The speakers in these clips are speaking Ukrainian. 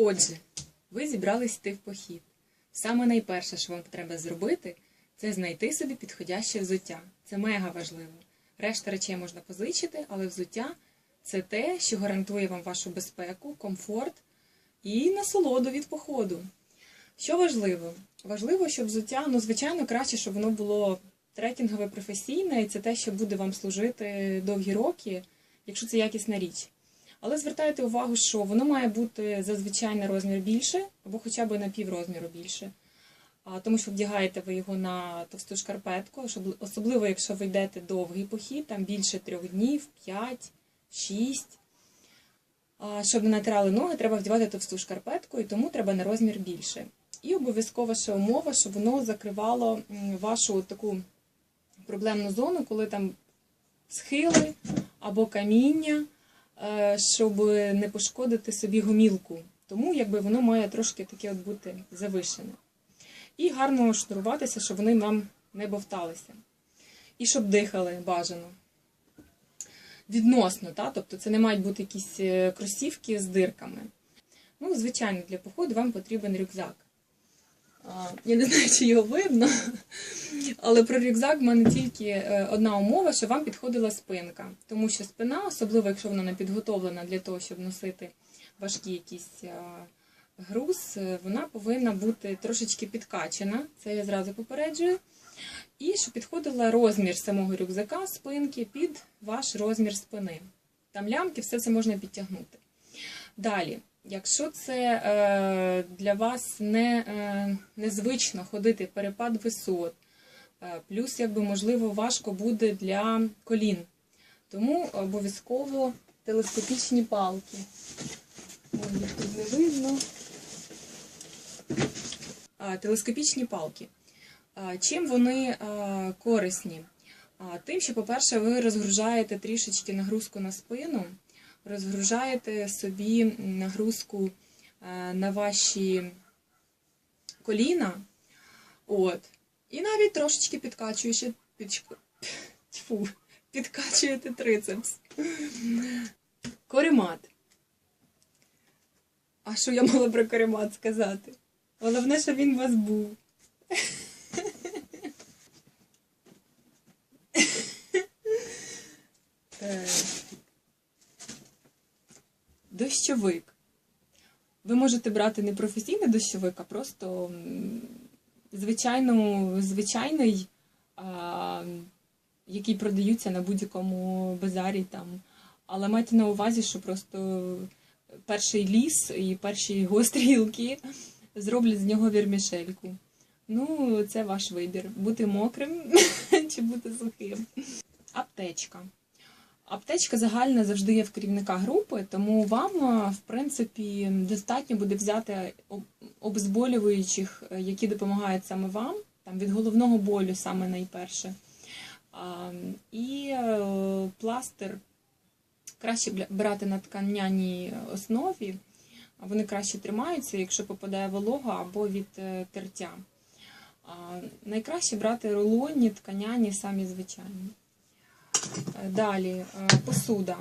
Отже, ви зібрались йти в похід. Саме найперше, що вам треба зробити, це знайти собі підходяще взуття. Це мега важливо. Решта речей можна позичити, але взуття це те, що гарантує вам вашу безпеку, комфорт і насолоду від походу. Що важливо? Важливо, щоб взуття, ну, звичайно, краще, щоб воно було трекінгове професійне, і це те, що буде вам служити довгі роки, якщо це якісна річ. Але звертайте увагу, що воно має бути зазвичай на розмір більше, або хоча б на піврозміру більше. Тому що вдягаєте ви його на товсту шкарпетку, щоб, особливо якщо ви йдете довгий похід, там більше трьох днів, п'ять, шість. А, Щоб не натирали ноги, треба вдягати товсту шкарпетку, і тому треба на розмір більше. І обов'язкова ще умова, щоб воно закривало вашу таку проблемну зону, коли там схили або каміння, щоб не пошкодити собі гомілку. Тому якби воно має трошки таке от бути завишене. І гарно шнуруватися, щоб вони вам не бовталися. І щоб дихали бажано. Відносно, та? тобто це не мають бути якісь е, кросівки з дирками. Ну, звичайно, для походу вам потрібен рюкзак. Я не знаю, чи його видно, але про рюкзак в мене тільки е, одна умова, що вам підходила спинка. Тому що спина, особливо якщо вона не підготовлена для того, щоб носити важкі якісь е, груз, е, вона повинна бути трошечки підкачена. Це я зразу попереджую. І щоб підходила розмір самого рюкзака, спинки під ваш розмір спини. Там лямки, все це можна підтягнути. Далі, якщо це е, для вас не, е, незвично ходити перепад висот, е, плюс, якби, можливо, важко буде для колін. Тому обов'язково телескопічні палки. Ой, їх тут не видно. А, телескопічні палки. А, Чим вони а, корисні? А, Тим, що, по-перше, ви розгружаєте трішечки нагрузку на спину, розгружаєте собі нагрузку е, на ваші коліна, от, і навіть трошечки підкачуєте, тьфу, підкачуєте трицепс. Коремат. А що я мала про коремат сказати? Головне, щоб він у вас був. Е, Дощовик. Ви можете брати не професійний дощовик, а просто звичайну, звичайний, а, який продаються на будь-якому базарі там. Але майте на увазі, що просто перший ліс і перші гострі гілки зроблять з нього вірмішельку. Ну, це ваш вибір. Бути мокрим чи бути сухим. Аптечка. Аптечка загальна завжди є в керівника групи, тому вам, в принципі, достатньо буде взяти об- обезболюючих, е, які допомагають саме вам, там від головного болю саме найперше. І е, пластир краще брати на тканяній основі, вони краще тримаються, якщо попадає волога або від е, тертя. Найкраще брати рулонні, тканяні, самі звичайні. Далі е, посуда.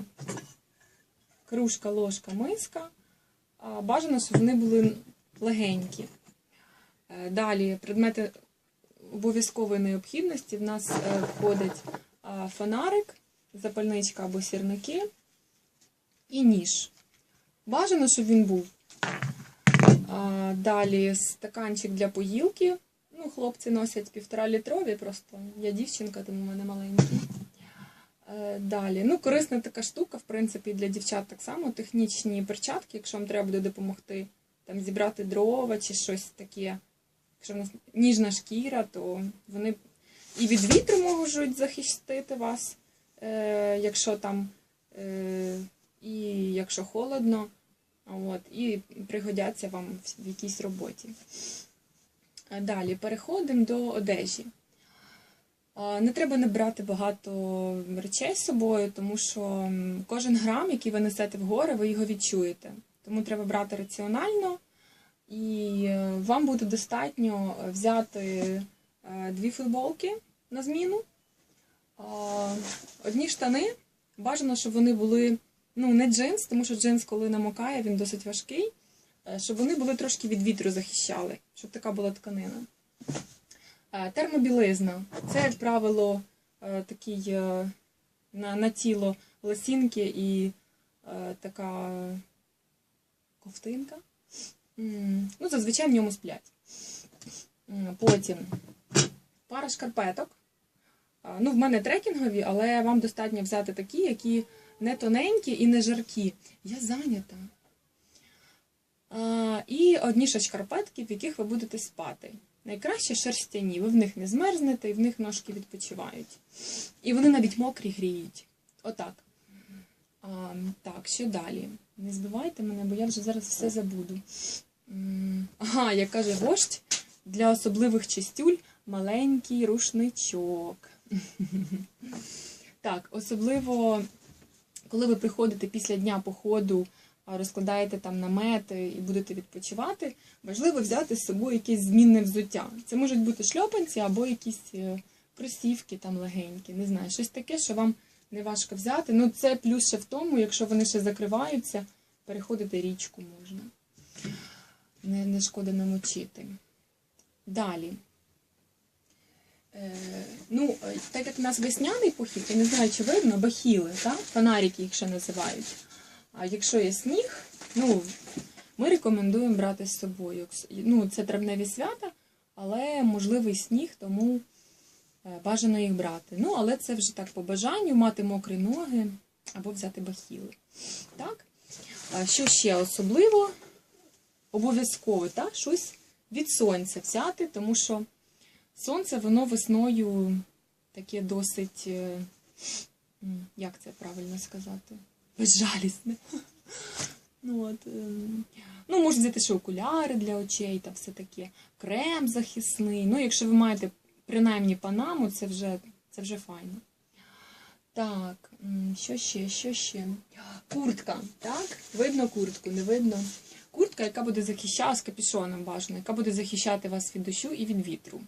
Кружка, ложка, миска. Бажано, щоб вони були легенькі. Е, Далі предмети обов'язкової необхідності в нас е, входить фонарик, запальничка або сірники і ніж. Бажано, щоб він був. Далі стаканчик для поїлки. Ну, хлопці носять півтора літрові, просто я дівчинка, тому в мене маленькі. Е, Далі, ну, корисна така штука, в принципі, для дівчат так само. Технічні перчатки, якщо вам треба буде допомогти там, зібрати дрова чи щось таке. Якщо в нас ніжна шкіра, то вони і від вітру можуть захистити вас, е, якщо там е, і якщо холодно, от, і пригодяться вам в- якійсь роботі. Е, Далі переходимо до одежі. Не треба не брати багато речей з собою, тому що кожен грам, який ви несете в гори, ви його відчуєте. Тому треба брати раціонально, і е, вам буде достатньо взяти е, дві футболки на зміну, одні штани. Бажано, щоб вони були ну, не джинс, тому що джинс, коли намокає, він досить важкий. е, щоб вони були трошки від вітру захищали, щоб така була тканина. Е, Термобілизна. Це, як правило, е, такий е, на, на тіло лосінки і така ковтинка. Ну, зазвичай в ньому сплять. Потім пара шкарпеток. Ну, в мене трекінгові, але вам достатньо взяти такі, які не тоненькі і не жаркі. Я зайнята. І одні шкарпетки, в яких ви будете спати. Найкраще шерстяні. Ви в них не змерзнете і в них ножки відпочивають. І вони навіть мокрі гріють. Отак. А, так, що далі? Не збивайте мене, бо я вже зараз все забуду. Ага, як каже вождь, для особливих чистюль маленький рушничок. Так, особливо, коли ви приходите після дня походу, розкладаєте там намети і будете відпочивати, важливо взяти з собою якесь змінне взуття. Це можуть бути шльопанці або якісь е, кросівки там легенькі, не знаю, щось таке, що вам не важко взяти. Ну, це плюс ще в тому, якщо вони ще закриваються, переходити річку можна. Не, не шкода намочити. Далі. Е, ну, е, так як у нас весняний похід, я не знаю, чи видно, бахіли, так? фонарики їх ще називають. А якщо є сніг, ну, ми рекомендуємо брати з собою. Ну, це травневі свята, але можливий сніг, тому е, бажано їх брати. Ну, але це вже так по бажанню, мати мокрі ноги або взяти бахіли. Так? А що ще особливо? Обов'язково, так? Щось від сонця взяти, тому що сонце, воно весною таке досить, е, як це правильно сказати? Безжалісне. Ну, от, ем, ну, можна взяти ще окуляри для очей та все таке, крем захисний. Ну, якщо ви маєте принаймні панаму, це вже, це вже файно. Так, що ще, що ще? Куртка, так? Видно куртку, не видно. Куртка, яка буде захищати з капюшоном бажано, яка буде захищати вас від дощу і від вітру.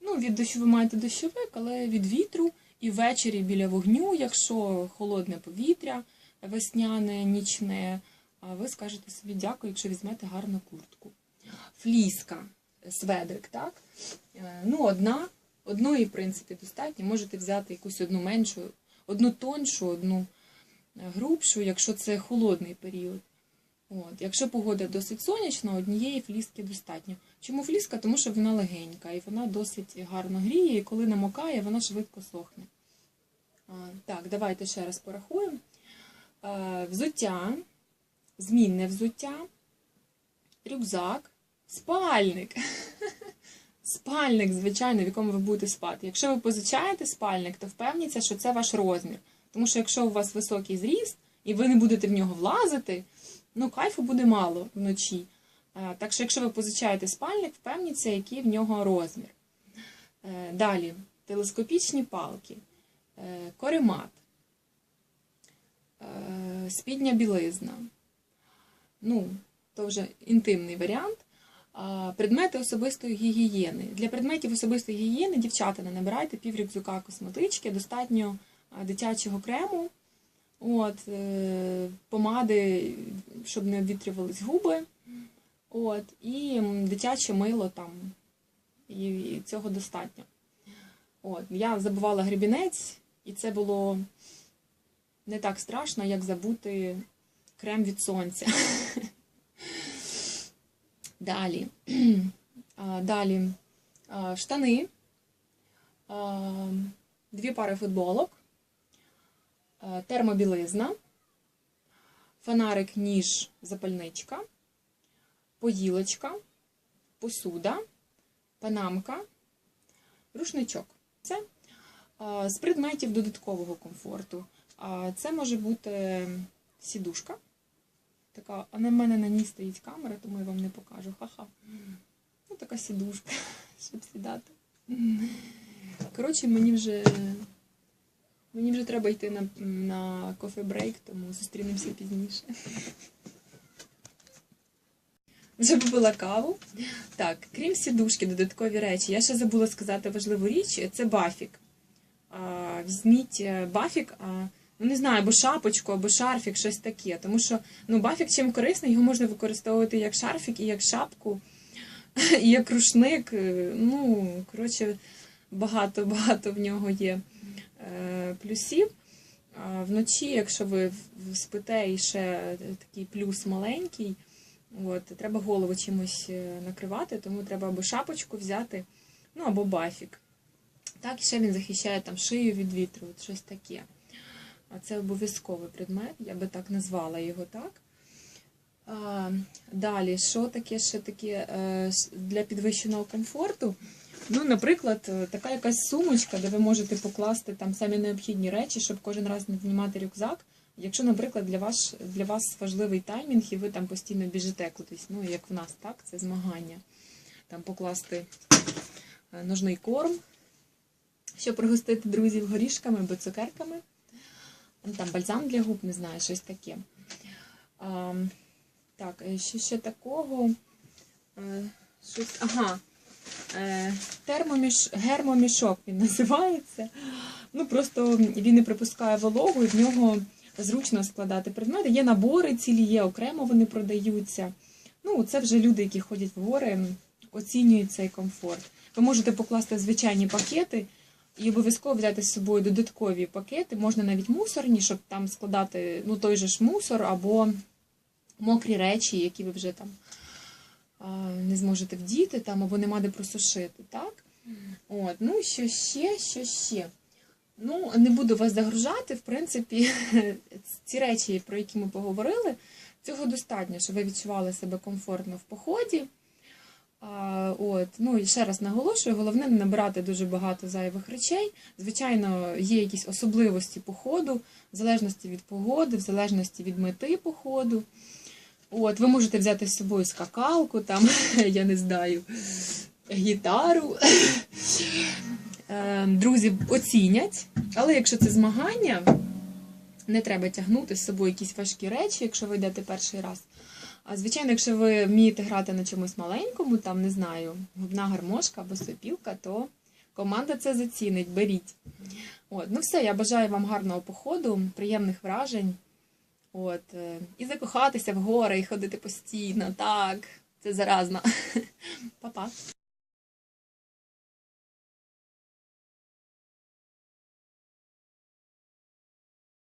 Ну, від дощу ви маєте дощовик, але від вітру і ввечері біля вогню, якщо холодне повітря, весняне, нічне, ви скажете собі дякую, якщо візьмете гарну куртку. Фліска, сведрик, так? Е, Ну, одна, одної, в принципі, достатньо. Можете взяти якусь одну меншу, одну тоншу, одну е, грубшу, якщо це холодний період. От. Якщо погода досить сонячна, однієї фліски достатньо. Чому фліска? Тому що вона легенька і вона досить гарно гріє, і коли намокає, вона швидко сохне. Так, давайте ще раз порахуємо. Взуття, змінне взуття, рюкзак, спальник. Спальник, звичайно, в якому ви будете спати. Якщо ви позичаєте спальник, то впевніться, що це ваш розмір. Тому що якщо у вас високий зріст і ви не будете в нього влазити, ну кайфу буде мало вночі. Е, Так що, якщо ви позичаєте спальник, впевніться, який в нього розмір. Е, Далі, телескопічні палки, е, коремат, спідня білизна. Ну, то вже інтимний варіант. Предмети особистої гігієни. Для предметів особистої гігієни дівчата не набирайте піврюкзака косметички, достатньо дитячого крему, от, помади, щоб не обвітрювались губи. От, і дитяче мило там. І, цього достатньо. От, я забувала гребінець, і це було не так страшно, як забути крем від сонця. Далі. Далі штани, дві пари футболок, термобілизна, фонарик, ніж, запальничка, поїлочка, посуда, панамка, рушничок. Це з предметів додаткового комфорту. Це може бути сідушка. Така, а на мене на ній стоїть камера, тому я вам не покажу. Ха-ха. Ну, така сідушка, щоб сідати. Коротше, мені вже мені вже треба йти на, на кофе-брейк, тому зустрінемося пізніше. Вже попила каву. Так, крім сідушки, додаткові речі. Я ще забула сказати важливу річ: це бафік. Візьміть е, бафік. Ну не знаю, або шапочку, або шарфік, щось таке. Тому що ну, бафік чим корисний, його можна використовувати як шарфік, і як шапку, і як рушник. Е, Ну, коротше, багато багато в нього є е, плюсів. Вночі, якщо ви спите і ще такий плюс маленький, от, треба голову чимось е, накривати, тому треба або шапочку взяти, ну або бафік. Так, і ще він захищає там шию від вітру, от щось таке. А це обов'язковий предмет, я би так назвала його так. А, далі, що таке ще таке е, для підвищеного комфорту? Ну, наприклад, е, така якась сумочка, де ви можете покласти там самі необхідні речі, щоб кожен раз не знімати рюкзак. Якщо, наприклад, для вас, для вас важливий таймінг, і ви там постійно біжите кудись, ну як в нас, так, це змагання. Там покласти е, нужний корм, щоб пригостити друзів горішками або цукерками. Ну, Там бальзам для губ, не знаю, щось таке. А, так, е, що ще такого? Е, щось, ага. Термоміш, гермомішок він називається. Ну, просто він не припускає вологу, і в нього зручно складати предмети. Є набори цілі, є окремо вони продаються. Ну, це вже люди, які ходять в гори, оцінюють цей комфорт. Ви можете покласти звичайні пакети і обов'язково взяти з собою додаткові пакети. Можна навіть мусорні, щоб там складати ну, той же ж мусор або мокрі речі, які ви вже там не зможете вдіти там, або нема де просушити. Так? От, ну, що ще, що ще. Ну, не буду вас загружати, в принципі, ці речі, про які ми поговорили, цього достатньо, щоб ви відчували себе комфортно в поході. От, ну і ще раз наголошую, головне не набирати дуже багато зайвих речей. Звичайно, є якісь особливості походу, в залежності від погоди, в залежності від мети походу. От, ви можете взяти з собою скакалку, там, я не знаю, гітару. Е, Друзі оцінять, але якщо це змагання, не треба тягнути з собою якісь важкі речі, якщо ви йдете перший раз. А звичайно, якщо ви вмієте грати на чомусь маленькому, там не знаю, губна гармошка або сопілка, то команда це зацінить, беріть. От, ну все, я бажаю вам гарного походу, приємних вражень. От, е, і закохатися в гори, і ходити постійно. Так, це заразно. Па-па.